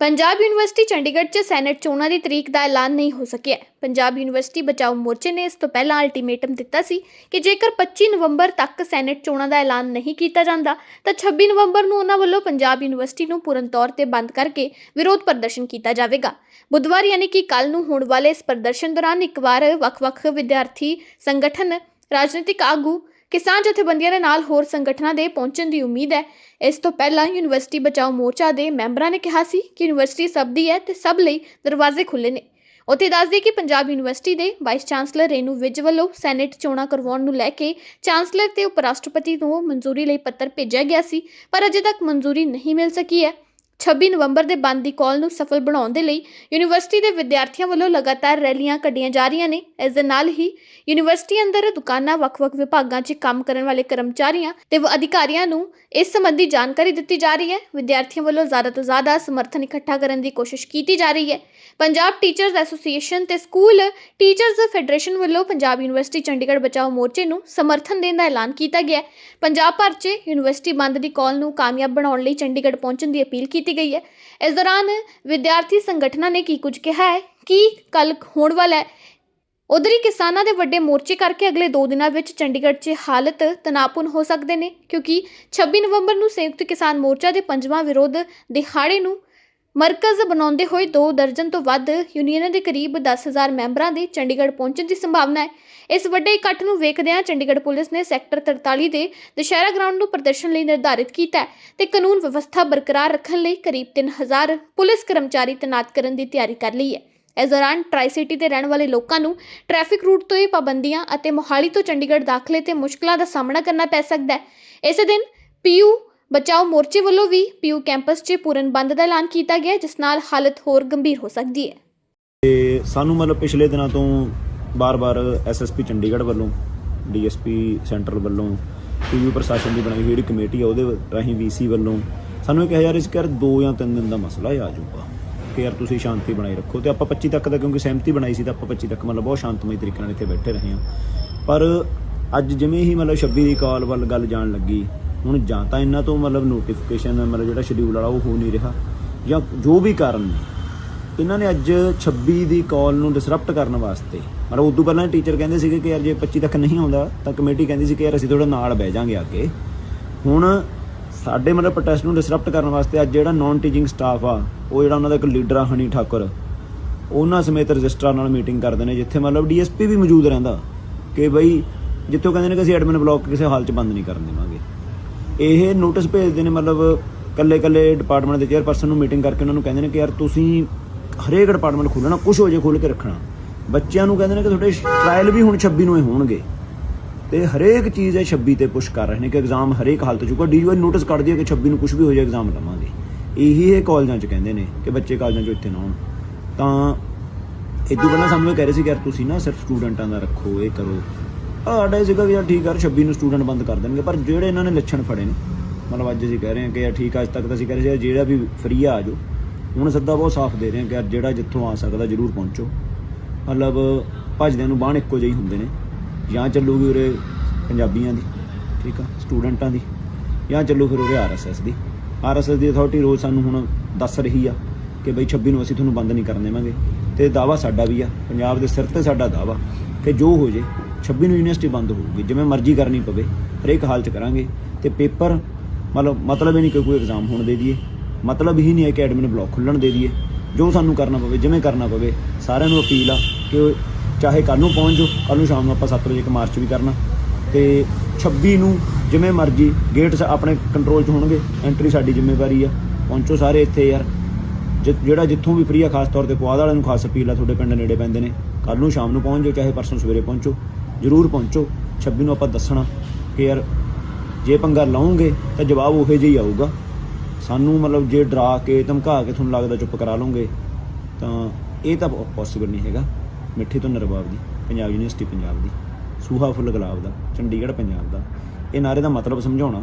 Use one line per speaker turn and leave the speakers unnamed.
Punjab university Chandigarh 'ਚ senate ਚੋਣਾਂ ਦੀ ਤਰੀਕ ਦਾ ਐਲਾਨ ਨਹੀਂ ਹੋ ਸਕਿਆ। ਪੰਜਾਬ ਯੂਨੀਵਰਸਿਟੀ ਬਚਾਓ ਮੋਰਚੇ ਨੇ ਇਸ ਤੋਂ ਪਹਿਲਾਂ ਅਲਟੀਮੇਟਮ ਦਿੱਤਾ ਸੀ ਕਿ ਜੇਕਰ 25 ਨਵੰਬਰ ਤੱਕ ਸੈਨੇਟ ਚੋਣਾਂ ਦਾ ਐਲਾਨ ਨਹੀਂ ਕੀਤਾ ਜਾਂਦਾ, ਤਾਂ 26 ਨਵੰਬਰ ਨੂੰ ਉਹਨਾਂ ਵੱਲੋਂ ਪੰਜਾਬ ਯੂਨੀਵਰਸਿਟੀ ਨੂੰ ਪੂਰਨ ਤੌਰ ਤੇ ਬੰਦ ਕਰਕੇ ਵਿਰੋਧ ਪ੍ਰਦਰਸ਼ਨ ਕੀਤਾ ਜਾਵੇਗਾ। ਬੁੱਧਵਾਰ ਯਾਨੀ ਕਿ ਕੱਲ ਨੂੰ ਹੋਣ ਵਾਲੇ ਇਸ ਪ੍ਰਦਰਸ਼ਨ ਦੌਰਾਨ ਇੱਕ ਵਾਰ ਵੱਖ-ਵੱਖ ਵਿਦਿਆਰਥੀ ਸੰਗਠਨ, ਰਾਜਨੀਤਿਕ ਆਗੂ ਕਿਸਾਨ ਜਥੇਬੰਦੀਆਂ ਦੇ ਨਾਲ ਹੋਰ ਸੰਗਠਨਾਂ ਦੇ ਪਹੁੰਚਣ ਦੀ ਉਮੀਦ ਹੈ। ਇਸ ਤੋਂ ਪਹਿਲਾਂ ਯੂਨੀਵਰਸਿਟੀ ਬਚਾਓ ਮੋਰਚਾ ਦੇ ਮੈਂਬਰਾਂ ਨੇ ਕਿਹਾ ਸੀ ਕਿ ਯੂਨੀਵਰਸਿਟੀ ਸਭ ਦੀ ਹੈ ਤੇ ਸਭ ਲਈ ਦਰਵਾਜ਼ੇ ਖੁੱਲੇ ਨੇ। ਉੱਥੇ ਦੱਸਦੇ ਕਿ ਪੰਜਾਬ ਯੂਨੀਵਰਸਿਟੀ ਦੇ ਵਾਈਸ ਚਾਂਸਲਰ ਰੇਨੂ ਵਿਜ ਵੱਲੋਂ ਸੈਨੇਟ ਚੋਣਾਂ ਕਰਵਾਉਣ ਨੂੰ ਲੈ ਕੇ ਚਾਂਸਲਰ ਤੇ ਉਪ ਰਾਸ਼ਟਰਪਤੀ ਨੂੰ ਮਨਜ਼ੂਰੀ ਲਈ ਪੱਤਰ ਭੇਜਿਆ ਗਿਆ ਸੀ, ਪਰ ਅਜੇ ਤੱਕ ਮਨਜ਼ੂਰੀ ਨਹੀਂ ਮਿਲ ਸਕੀ ਹੈ। 26 ਨਵੰਬਰ ਦੇ ਬੰਦ ਦੀ ਕਾਲ ਨੂੰ ਸਫਲ ਬਣਾਉਣ ਦੇ ਲਈ ਯੂਨੀਵਰਸਿਟੀ ਦੇ ਵਿਦਿਆਰਥੀਆਂ ਵੱਲੋਂ ਲਗਾਤਾਰ ਰੈਲੀਆਂ ਕੱਢੀਆਂ ਜਾ ਰਹੀਆਂ ਨੇ। ਇਸ ਦੇ ਨਾਲ ਹੀ ਯੂਨੀਵਰਸਿਟੀ ਅੰਦਰ ਦੁਕਾਨਾਂ, ਵੱਖ-ਵੱਖ ਵਿਭਾਗਾਂ 'ਚ ਕੰਮ ਕਰਨ ਵਾਲੇ ਕਰਮਚਾਰੀਆਂ ਤੇ ਵ- ਅਧਿਕਾਰੀਆਂ ਨੂੰ ਇਸ ਸੰਬੰਧੀ ਜਾਣਕਾਰੀ ਦਿੱਤੀ ਜਾ ਰਹੀ ਹੈ। ਵਿਦਿਆਰਥੀਆਂ ਵੱਲੋਂ ਜ਼ਿਆਦਾ ਤੋਂ ਜ਼ਿਆਦਾ ਸਮਰਥਨ ਇਕੱਠਾ ਕਰਨ ਦੀ ਕੋਸ਼ਿਸ਼ ਕੀਤੀ ਜਾ ਰਹੀ ਹੈ। ਪੰਜਾਬ ਟੀਚਰਜ਼ ਐਸੋਸੀਏਸ਼ਨ ਤੇ ਸਕੂਲ ਟੀਚਰਜ਼ ਫੈਡਰੇਸ਼ਨ ਵੱਲੋਂ ਪੰਜਾਬ ਯੂਨੀਵਰਸਿਟੀ ਚੰਡੀਗੜ੍ਹ ਬਚਾਓ ਮੋਰਚੇ ਨੂੰ ਸਮਰਥਨ ਦੇਣ ਦਾ ਐਲਾਨ ਕੀਤਾ ਗਿਆ ਹੈ। ਪੰਜਾਬ ਭਰ 'ਚ ਯੂਨੀਵਰਸਿਟੀ ਬੰਦ ਦੀ ਕਾਲ ਨੂੰ ਕਾਮਯਾਬ ਬਣਾਉਣ ਲਈ ਚੰਡੀਗੜ੍ਹ ਪਹੁੰਚਣ ਦੀ ਅਪੀਲ ਕੀਤੀ ਗਈ ਹੈ। ਇਸ ਦੌਰਾਨ ਵਿਦਿਆਰਥੀ ਸੰਗਠਨਾਂ ਨੇ ਕੀ ਕੁਝ ਕਿਹਾ ਹੈ ਕੀ ਕੱਲ ਹੋਣ ਵਾਲਾ ਹੈ। ਉਧਰ ਹੀ ਕਿਸਾਨਾਂ ਦੇ ਵੱਡੇ ਮੋਰਚੇ ਕਰਕੇ ਅਗਲੇ 2 ਦਿਨਾਂ ਵਿੱਚ ਚੰਡੀਗੜ੍ਹ 'ਚ ਹਾਲਤ ਤਣਾਅਪੂਰਨ ਹੋ ਸਕਦੇ ਨੇ, ਕਿਉਂਕਿ 26 ਨਵੰਬਰ ਨੂੰ ਸੰਯੁਕਤ ਕਿਸਾਨ ਮੋਰਚਾ ਦੇ ਪੰਜਵਾਂ ਵਿਰੋਧ ਦਿਹਾੜੇ ਨੂੰ ਮਰਕਜ਼ ਬਣਾਉਂਦੇ ਹੋਏ 2 ਦਰਜਨ ਤੋਂ ਵੱਧ ਯੂਨੀਅਨਾਂ ਦੇ ਕਰੀਬ 10000 ਮੈਂਬਰਾਂ ਦੇ ਚੰਡੀਗੜ੍ਹ ਪਹੁੰਚਣ ਦੀ ਸੰਭਾਵਨਾ ਹੈ। ਇਸ ਵੱਡੇ ਇਕੱਠ ਨੂੰ ਵੇਖਦਿਆਂ ਚੰਡੀਗੜ੍ਹ ਪੁਲਿਸ ਨੇ ਸੈਕਟਰ 43 ਦੇ ਦੁਸ਼ਹਿਰਾ ਗਰਾਊਂਡ ਨੂੰ ਪ੍ਰਦਰਸ਼ਨ ਲਈ ਨਿਰਧਾਰਿਤ ਕੀਤਾ ਹੈ ਤੇ ਕਾਨੂੰਨ ਵਿਵਸਥਾ ਬਰਕਰਾਰ ਰੱਖਣ ਲਈ ਕਰੀਬ 3000 ਪੁਲਿਸ ਕਰਮਚਾਰੀ ਤੈਨਾਤ ਕਰਨ ਦੀ ਤਿਆਰੀ ਕਰ ਲਈ ਹੈ। ਇਸ ਦੌਰਾਨ ਟਰਾਈ ਸਿਟੀ ਦੇ ਰਹਿਣ ਵਾਲੇ ਲੋਕਾਂ ਨੂੰ ਟ੍ਰੈਫਿਕ ਰੂਟ ਤੋਂ ਹੀ ਪਾਬੰਦੀਆਂ ਅਤੇ ਮੋਹਾਲੀ ਤੋਂ ਚੰਡੀਗੜ੍ਹ ਦਾਖਲੇ ਤੇ ਮੁਸ਼ਕਲਾਂ ਦਾ ਸਾਹਮਣਾ ਕਰਨਾ ਪੈ ਸਕਦਾ ਹੈ। ਇਸੇ ਦਿਨ ਪੀਯੂ ਬਚਾਓ ਮੋਰਚੇ ਵੱਲੋਂ ਵੀ ਪੀਯੂ ਕੈਂਪਸ 'ਚ ਪੂਰਨ ਬੰਦ ਦਾ ਐਲਾਨ ਕੀਤਾ ਗਿਆ, ਜਿਸ ਨਾਲ ਹਾਲਤ ਹੋਰ ਗੰਭੀਰ ਹੋ ਸਕਦੀ ਹੈ।
ਤੇ ਸਾਨੂੰ ਮਤਲਬ ਪਿਛਲੇ ਦਿਨਾਂ ਤੋਂ ਬਾਰ-ਬਾਰ ਐਸਐਸਪੀ ਚੰਡੀਗੜ੍ਹ ਵੱਲੋਂ ਡੀਐਸਪੀ ਸੈਂਟਰਲ ਵੱਲੋਂ, ਪੀਯੂ ਪ੍ਰਸ਼ਾਸਨ ਦੀ ਬਣਾਈ ਹੋਈ ਜਿਹੜੀ ਕਮੇਟੀ ਆ, ਉਹਦੇ ਰਾਹੀਂ ਵੀਸੀ ਵੱਲੋਂ ਸਾਨੂੰ ਇਹ ਕਿਹਾ ਯਾਰ ਇਸ ਕਰ 2 ਜਾਂ 3 ਦਿਨ ਦਾ ਮਸਲਾ ਆ ਜਾਊਗਾ ਕਿ ਯਾਰ ਤੁਸੀਂ ਸ਼ਾਂਤੀ ਬਣਾਈ ਰੱਖੋ ਤੇ ਆਪਾਂ 25 ਤੱਕ ਦਾ ਕਿਉਂਕਿ ਸਹਿਮਤੀ ਬਣਾਈ ਸੀ ਤਾਂ ਆਪਾਂ 25 ਤੱਕ ਮਤਲਬ ਬਹੁਤ ਸ਼ਾਂਤਮਈ ਤਰੀਕੇ ਨਾਲ ਇੱਥੇ ਬੈਠੇ ਰਹੇ ਹਾਂ। ਪਰ ਅੱਜ ਜਿਵੇਂ ਹੀ ਮਤਲਬ 26 ਦੀ ਕਾਲ ਵੱਲ ਗੱਲ ਜਾਣ ਲੱਗੀ ਹੁਣ ਜਾਂ ਤਾਂ ਇਹਨਾਂ ਤੋਂ ਮਤਲਬ ਨੋਟੀਫਿਕੇਸ਼ਨ ਮਤਲਬ ਜਿਹੜਾ ਸ਼ਡਿਊਲ ਵਾਲਾ ਉਹ ਹੋ ਨਹੀਂ ਰਿਹਾ, ਜਾਂ ਜੋ ਵੀ ਕਾਰਨ ਨੇ, ਇਹਨਾਂ ਨੇ ਅੱਜ 26 ਦੀ ਕਾਲ ਨੂੰ ਡਿਸਰਪਟ ਕਰਨ ਵਾਸਤੇ, ਮਤਲਬ ਉਦੋਂ ਪਹਿਲਾਂ ਟੀਚਰ ਕਹਿੰਦੇ ਸੀਗੇ ਕਿ ਯਾਰ ਜੇ 25 ਤੱਕ ਨਹੀਂ ਆਉਂਦਾ, ਤਾਂ ਕਮੇਟੀ ਕਹਿੰਦੀ ਸੀ ਕਿ ਯਾਰ ਅਸੀਂ ਤੁਹਾਡੇ ਨਾਲ ਬਹਿ ਜਾਾਂਗੇ ਅੱਗੇ। ਹੁਣ ਸਾਡੇ ਮਤਲਬ ਪ੍ਰੋਟੈਸਟ ਨੂੰ ਡਿਸਰਪਟ ਕਰਨ ਵਾਸਤੇ ਅੱਜ ਜਿਹੜਾ ਨਾਨ ਟੀਚਿੰਗ ਸਟਾਫ ਆ, ਉਹ ਜਿਹੜਾ ਉਹਨਾਂ ਦਾ ਇੱਕ ਲੀਡਰ ਆ ਹਨੀ ਠਾਕੁਰ, ਉਹਨਾਂ ਸਮੇਤ ਰਜਿਸਟਰਾਂ ਨਾਲ ਮੀਟਿੰਗ ਕਰਦੇ ਨੇ, ਜਿੱਥੇ ਮਤਲਬ ਡੀਐਸਪੀ ਵੀ ਮੌਜੂਦ ਰਹਿੰਦਾ, ਕਿ ਬਈ ਜਿੱਥੋਂ ਕਹਿੰਦੇ ਨੇ ਕਿ ਅਸੀਂ ਐਡਮਿਨ ਬਲਾਕ ਕਿਸੇ ਹਾਲ 'ਚ ਬੰਦ ਨਹੀਂ ਕਰਨ ਦੇਵਾਂਗੇ। ਇਹ ਨੋਟਿਸ ਭੇਜਦੇ ਨੇ, ਮਤਲਬ ਕੱਲੇ ਕੱਲੇ ਡਿਪਾਰਟਮੈਂਟ ਦੇ ਚੇਅਰਪਰਸਨ ਨੂੰ ਮੀਟਿੰਗ ਕਰਕੇ ਉਹਨਾਂ ਨੂੰ ਕਹਿੰਦੇ ਨੇ ਕਿ ਯਾਰ ਤੁਸੀਂ ਹਰੇਕ ਡਿਪਾਰਟਮੈਂਟ ਖੋਲਣਾ ਕੁਝ ਹੋ ਜੇ ਖੋਲ ਕੇ ਰੱਖਣਾ। ਬੱਚਿਆਂ ਨੂੰ ਕਹਿੰਦੇ ਨੇ ਕਿ ਤੁਹਾਡੇ ਟ੍ਰਾਇਲ ਵੀ ਹੁਣ 26 ਨੂੰ ਹੀ ਹੋਣਗੇ। ਤੇ ਹਰੇਕ ਚੀਜ਼ ਹੈ 26 ਤੇ ਪੁਸ਼ ਕਰ ਰਹੇ ਨੇ ਕਿ ਐਗਜ਼ਾਮ ਹਰੇਕ ਹਾਲਤ ਚ ਹੋਊਗਾ। ਡੀਯੂਆਈ ਨੋਟਿਸ ਕੱਢ ਦਿਆ ਕਿ 26 ਨੂੰ ਕੁਝ ਵੀ ਹੋ ਜਾਏ ਐਗਜ਼ਾਮ ਲਵਾਂਗੇ। ਇਹੀ ਇਹ ਕਾਲਜਾਂ ਚ ਕਹਿੰਦੇ ਨੇ ਕਿ ਬੱਚੇ ਕਾਲਜਾਂ ਚੋਂ ਇੱਥੇ ਨਾ ਆਉਣ। ਤਾਂ ਇਦੋਂ ਪਹਿਲਾਂ ਸਾਨੂੰ ਇਹ ਕਹਿ ਰਹੇ ਸੀ ਕਿ ਯਾਰ ਤੁਸੀਂ ਨਾ ਸਿਰਫ ਸਟੂਡੈਂਟਾਂ ਦਾ ਰੱਖੋ, ਇਹ ਕਰੋ। ਆਡਾ ਸੀਗਾ ਵੀ ਯਾਰ ਠੀਕ ਯਾਰ 26 ਨੂੰ ਸਟੂਡੈਂਟ ਬੰਦ ਕਰ ਦੇਣਗੇ, ਪਰ ਜਿਹੜੇ ਇਹਨਾਂ ਨੇ ਲੱਛਣ ਫੜੇ ਨੇ, ਮਤਲਬ ਅੱਜ ਅਸੀਂ ਕਹਿ ਰਹੇ ਹਾਂ ਕਿ ਯਾਰ ਠੀਕ ਅੱਜ ਤੱਕ ਤਾਂ ਅਸੀਂ ਕਹਿ ਰਹੇ ਸੀ ਜਿਹੜਾ ਵੀ ਫਰੀ ਆ ਜਾਓ ਹੁਣ ਸੱਦਾ ਬਹੁਤ ਸਾਫ਼ ਦੇ ਰਹੇ ਹਾਂ ਕਿ ਯਾਰ ਜਿਹੜਾ ਜਿੱਥੋਂ ਆ ਸਕਦਾ ਜਰੂਰ ਪਹੁੰਚੋ। ਮਤਲਬ ਭੱਜਦਿਆਂ ਨੂੰ ਬਾਣ ਇੱਕੋ ਜਿਹੇ ਹੁੰਦੇ ਨੇ, ਜਾਂ ਚੱਲੂਗੀ ਉਰੇ ਪੰਜਾਬੀਆਂ ਦੀ, ਠੀਕ ਆ ਸਟੂਡੈਂਟਾਂ ਦੀ, ਜਾਂ ਚੱਲੂ ਫਿਰ ਉਰੇ ਆਰਐਸਐਸ ਦੀ। ਆਰਐਸਐਸ ਦੀ ਅਥਾਰਟੀ ਰੋਜ਼ ਸਾਨੂੰ ਹੁਣ ਦੱਸ ਰਹੀ ਆ ਕਿ ਬਈ 26 ਨੂੰ ਅਸੀਂ ਤੁਹਾਨੂੰ ਬੰਦ ਨਹੀਂ ਕਰਨ ਦੇਵਾਂਗੇ। ਤੇ ਦਾਵਾ ਸਾਡਾ ਵੀ ਆ, ਪੰਜਾਬ ਦੇ ਸਿਰ ਤੇ ਸਾਡਾ ਦਾਵਾ ਕਿ ਜੋ ਹੋ ਜੇ 26 ਨੂੰ ਯੂਨੀਵਰਸਿਟੀ ਬੰਦ ਹੋਊਗੀ, ਜਿਵੇਂ ਮਰਜ਼ੀ ਕਰਨੀ ਪਵੇ, ਹਰੇਕ ਹਾਲ ਚ ਕਰਾਂਗੇ। ਤੇ ਪੇਪਰ, ਮਤਲਬ ਮਤਲਬ ਇਹ ਨਹੀਂ ਕਿ ਕੋਈ ਐਗਜ਼ਾਮ ਹੋਣ ਦੇ ਦਈਏ ਮਤਲਬ ਹੀ ਨਹੀਂ ਹੈ ਕਿ ਐਡਮਿਨ ਬਲਾਕ ਖੁੱਲਣ ਦੇ ਦਈਏ ਜੋ ਸਾਨੂੰ ਕਰਨਾ ਪਵੇ, ਜਿਵੇਂ ਕਰਨਾ ਪਵੇ, ਸਾਰਿਆਂ ਨੂੰ ਅਪੀਲ ਆ ਕਿ ਉਹ ਚਾਹੇ ਕੱਲ ਨੂੰ ਪਹੁੰਚ ਜਾਓ ਕੱਲ ਨੂੰ ਸ਼ਾਮ ਨੂੰ ਆਪਾਂ 7 ਵਜੇ ਇੱਕ ਮਾਰਚ ਵੀ ਕਰਨਾ। ਤੇ 26 ਨੂੰ ਜਿਵੇਂ ਮਰਜ਼ੀ ਗੇਟਸ ਆਪਣੇ ਕੰਟਰੋਲ 'ਚ ਹੋਣਗੇ ਐਂਟਰੀ ਸਾਡੀ ਜ਼ਿੰਮੇਵਾਰੀ ਆ। ਪਹੁੰਚੋ ਸਾਰੇ ਇੱਥੇ ਯਾਰ। ਜਿਹੜਾ ਜਿੱਥੋਂ ਵੀ ਫ੍ਰੀ ਆ, ਖਾਸ ਤੌਰ ਤੇ ਪੁਆਧ ਵਾਲਿਆਂ ਨੂੰ ਖਾਸ ਅਪੀਲ ਆ, ਤੁਹਾਡੇ ਪਿੰਡ ਨੇੜੇ ਪੈਂਦੇ ਨੇ। ਕੱਲ ਨੂੰ ਸ਼ਾਮ ਨੂੰ ਪਹੁੰਚ ਜਾਓ, ਚਾਹੇ ਪਰਸੋਂ ਸਵੇਰੇ ਪਹੁੰਚੋ। ਜ਼ਰੂਰ ਪਹੁੰਚੋ। 26 ਨੂੰ ਆਪਾਂ ਦੱਸਣਾ ਕਿ ਯਾਰ, ਜੇ ਪੰਗਾ ਲਾਉਂਗੇ ਤਾਂ ਜਵਾਬ ਉਹੇ ਜਿਹਾ ਹੀ ਆਊਗਾ। ਸਾਨੂੰ ਮਤਲਬ ਜੇ ਡਰਾ ਕੇ, ਧਮਕਾ ਕੇ ਤੁਹਾਨੂੰ ਲੱਗਦਾ ਚੁੱਪ ਕਰਾ ਲਓਗੇ ਤਾਂ ਇਹ ਤਾਂ ਪੋਸੀਬਲ ਨਹੀਂ ਹੈਗਾ। ਮਿੱਠੀ ਤੋਂ ਨਰਬਾਬ ਦੀ, ਪੰਜਾਬ ਯੂਨੀਵਰਸਿਟੀ ਪੰਜਾਬ ਦੀ। ਸੂਹਾ ਫੁੱਲ ਗੁਲਾਬ ਦਾ, ਚੰਡੀਗੜ੍ਹ ਪੰਜਾਬ ਦਾ। ਇਹ ਨਾਰੇ ਦਾ ਮਤਲਬ ਸਮਝਾਉਣਾ